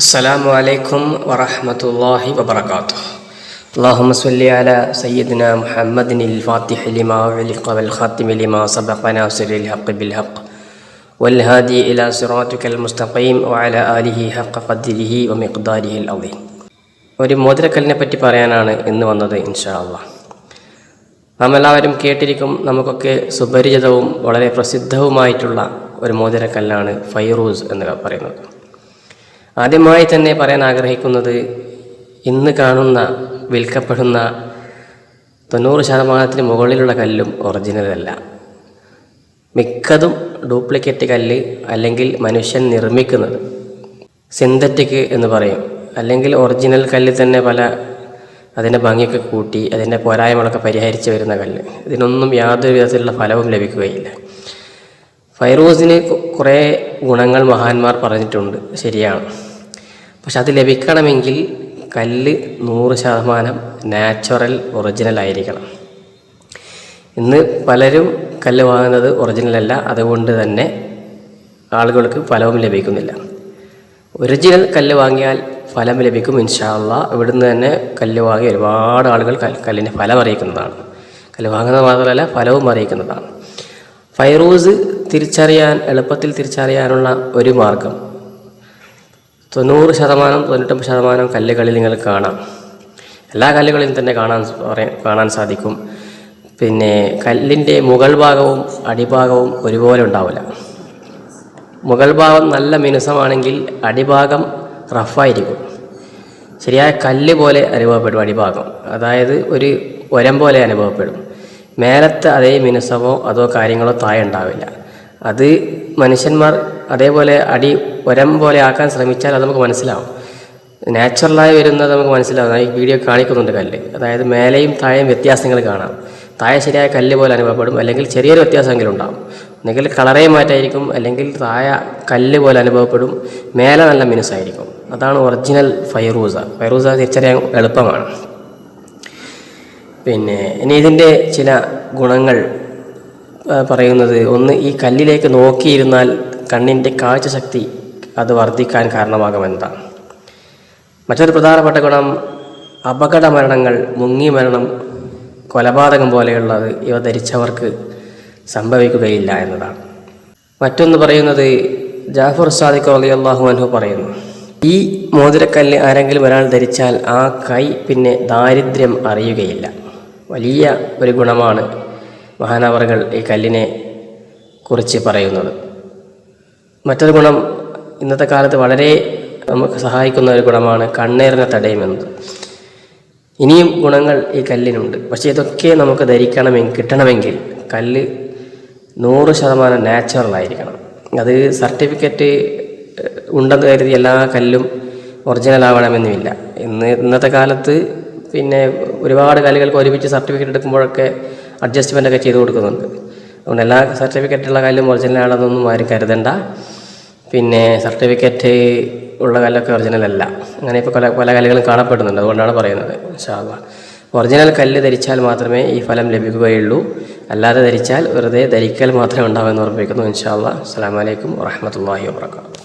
السلام عليكم ورحمة الله وبركاته اللهم صل على سيدنا محمد الفاتح لما علق والخاتم لما سبق ناصر الحق بالحق والهادي إلى صراطك المستقيم وعلى آله حق قدره ومقداره العظيم ഒരു മോതിരക്കല്ലിനെ പറ്റി പറയാനാണ് ഇന്ന് വന്നത് ഇൻഷാ അള്ളാഹ് നാം എല്ലാവരും കേട്ടിരിക്കും നമുക്കൊക്കെ സുപരിചിതവും വളരെ പ്രസിദ്ധവുമായിട്ടുള്ള ഒരു മോതിരക്കല്ലാണ് ഫൈറൂസ് എന്ന് പറയുന്നത് ആദ്യമായി തന്നെ പറയാൻ ആഗ്രഹിക്കുന്നത് ഇന്ന് കാണുന്ന വിൽക്കപ്പെടുന്ന തൊണ്ണൂറ് ശതമാനത്തിന് മുകളിലുള്ള കല്ലും ഒറിജിനലല്ല മിക്കതും ഡ്യൂപ്ലിക്കേറ്റ് കല്ല് അല്ലെങ്കിൽ മനുഷ്യൻ നിർമ്മിക്കുന്നത് സിന്തറ്റിക് എന്ന് പറയും. അല്ലെങ്കിൽ ഒറിജിനൽ കല്ല് തന്നെ പല അതിന്റെ ഭംഗിയൊക്കെ കൂട്ടി അതിന്റെ പോരായ്മകളൊക്കെ പരിഹരിച്ച് വരുന്ന കല്ല്. ഇതിനൊന്നും യാതൊരു വിധത്തിലുള്ള ഫലവും ലഭിക്കുകയില്ല. ഫൈറോസിന് കുറേ ഗുണങ്ങൾ മഹാന്മാർ പറഞ്ഞിട്ടുണ്ട്. ശരിയാണ്. പക്ഷെ അത് ലഭിക്കണമെങ്കിൽ കല്ല് നൂറ് ശതമാനം നാച്ചുറൽ ഒറിജിനൽ ആയിരിക്കണം. ഇന്ന് പലരും കല്ല് വാങ്ങുന്നത് ഒറിജിനലല്ല അതുകൊണ്ട് തന്നെ ആളുകൾക്ക് ഫലവും ലഭിക്കുന്നില്ല. ഒറിജിനൽ കല്ല് വാങ്ങിയാൽ ഫലം ലഭിക്കും ഇൻഷാല്ല ഇവിടുന്ന് തന്നെ കല്ല് വാങ്ങി ഒരുപാട് ആളുകൾ കല്ലിന്റെ ഫലം അറിയിക്കുന്നതാണ്. കല്ല് വാങ്ങുന്നത് മാത്രമല്ല ഫലവും അറിയിക്കുന്നതാണ്. ഫൈറൂസ് തിരിച്ചറിയാൻ എളുപ്പത്തിൽ തിരിച്ചറിയാനുള്ള ഒരു മാർഗം തൊണ്ണൂറ് ശതമാനം തൊണ്ണൂറ്റൊമ്പത് ശതമാനം കല്ലുകളിൽ നിങ്ങൾ കാണാം. എല്ലാ കല്ലുകളിലും തന്നെ കാണാൻ പറയാൻ കാണാൻ സാധിക്കും. പിന്നെ കല്ലിന്റെ മുകൾ ഭാഗവും അടിഭാഗവും ഒരുപോലെ ഉണ്ടാവില്ല. മുകൾ ഭാഗം നല്ല മിനുസമാണെങ്കിൽ അടിഭാഗം റഫായിരിക്കും ശരിയായ കല്ല് പോലെ അനുഭവപ്പെടും അടിഭാഗം. അതായത് ഒരു ഒരം പോലെ അനുഭവപ്പെടും. മേലത്തെ അതേ മിനുസമോ അതോ കാര്യങ്ങളോ താഴെ ഉണ്ടാവില്ല. അത് മനുഷ്യന്മാർ അതേപോലെ അടി ഒരം പോലെ ആക്കാൻ ശ്രമിച്ചാൽ അത് നമുക്ക് മനസ്സിലാവും. നാച്ചുറലായി വരുന്നത് നമുക്ക് മനസ്സിലാവും. ഈ വീഡിയോ കാണിക്കുന്നുണ്ട് കല്ല്. അതായത് മേലെയും താഴെയും വ്യത്യാസങ്ങൾ കാണാം. താഴെ ശരിയായ കല്ല് പോലെ അനുഭവപ്പെടും. അല്ലെങ്കിൽ ചെറിയൊരു വ്യത്യാസമെങ്കിലും ഉണ്ടാവും. ഒന്നെങ്കിൽ കളറേ മാറ്റായിരിക്കും. അല്ലെങ്കിൽ താഴെ കല്ല് പോലെ അനുഭവപ്പെടും. മേലെ നല്ല മിനുസായിരിക്കും. അതാണ് ഒറിജിനൽ ഫൈറൂസ. ഫൈറൂസ തിരിച്ചറിയാൻ എളുപ്പമാണ്. പിന്നെ ഇനി ഇതിന്റെ ചില ഗുണങ്ങൾ പറയുന്നത്. ഒന്ന് ഈ കല്ലിലേക്ക് നോക്കിയിരുന്നാൽ കണ്ണിന്റെ കാഴ്ചശക്തി അത് വർദ്ധിക്കാൻ കാരണമാകുമെന്നതാണ്. മറ്റൊരു പ്രധാനപ്പെട്ട ഗുണം അപകട മരണങ്ങൾ മുങ്ങി മരണം കൊലപാതകം പോലെയുള്ളത് ഇവ ധരിച്ചവർക്ക് സംഭവിക്കുകയില്ല എന്നതാണ്. മറ്റൊന്ന് പറയുന്നത് ജാഫർ സാദിഖ് അലി അള്ളാഹു അൻഹു പറയുന്നു ഈ മോതിരക്കല്ല് ആരെങ്കിലും ഒരാൾ ധരിച്ചാൽ ആ കൈ പിന്നെ ദാരിദ്ര്യം അറിയുകയില്ല. വലിയ ഒരു ഗുണമാണ് മഹാനവറുകൾ ഈ കല്ലിനെ കുറിച്ച് പറയുന്നത്. മറ്റൊരു ഗുണം ഇന്നത്തെ കാലത്ത് വളരെ നമുക്ക് സഹായിക്കുന്ന ഒരു ഗുണമാണ് കണ്ണേറിനെ തടയുമെന്നത്. ഇനിയും ഗുണങ്ങൾ ഈ കല്ലിനുണ്ട്. പക്ഷേ ഇതൊക്കെ നമുക്ക് ധരിക്കണമെങ്കിൽ കിട്ടണമെങ്കിൽ കല്ല് നൂറ് ശതമാനം നാച്ചുറൽ ആയിരിക്കണം. അത് സർട്ടിഫിക്കറ്റ് ഉണ്ടെന്ന് കരുതി എല്ലാ കല്ലും ഒറിജിനൽ ആവണമെന്നുമില്ല. ഇന്ന് ഇന്നത്തെ കാലത്ത് പിന്നെ ഒരുപാട് കല്ലുകൾക്ക് ഒരുമിച്ച് സർട്ടിഫിക്കറ്റ് എടുക്കുമ്പോഴൊക്കെ അഡ്ജസ്റ്റ്മെന്റ് ഒക്കെ ചെയ്ത് കൊടുക്കുന്നുണ്ട്. അതുകൊണ്ട് എല്ലാ സർട്ടിഫിക്കറ്റുള്ള ഒറിജിനൽ ആണെന്നൊന്നും ആരും കരുതണ്ട. പിന്നെ സർട്ടിഫിക്കറ്റ് ഉള്ള കല്ലൊക്കെ ഒറിജിനൽ അല്ല. അങ്ങനെ ഇപ്പോൾ പല പല കല്ലുകളും കാണപ്പെടുന്നുണ്ട്. അതുകൊണ്ടാണ് പറയുന്നത്. ശാഖ ഒറിജിനൽ കല്ല് ധരിച്ചാൽ മാത്രമേ ഈ ഫലം ലഭിക്കുകയുള്ളൂ. അല്ലാതെ ധരിച്ചാൽ വെറുതെ ധരിക്കൽ മാത്രമേ ഉണ്ടാവുമെന്ന് ഉറപ്പിക്കുന്നു. ഇൻഷാല്ല അസ്സാം വലൈക്കും വാഹമത്തല്ലാഹി വാബർക്കാത്തു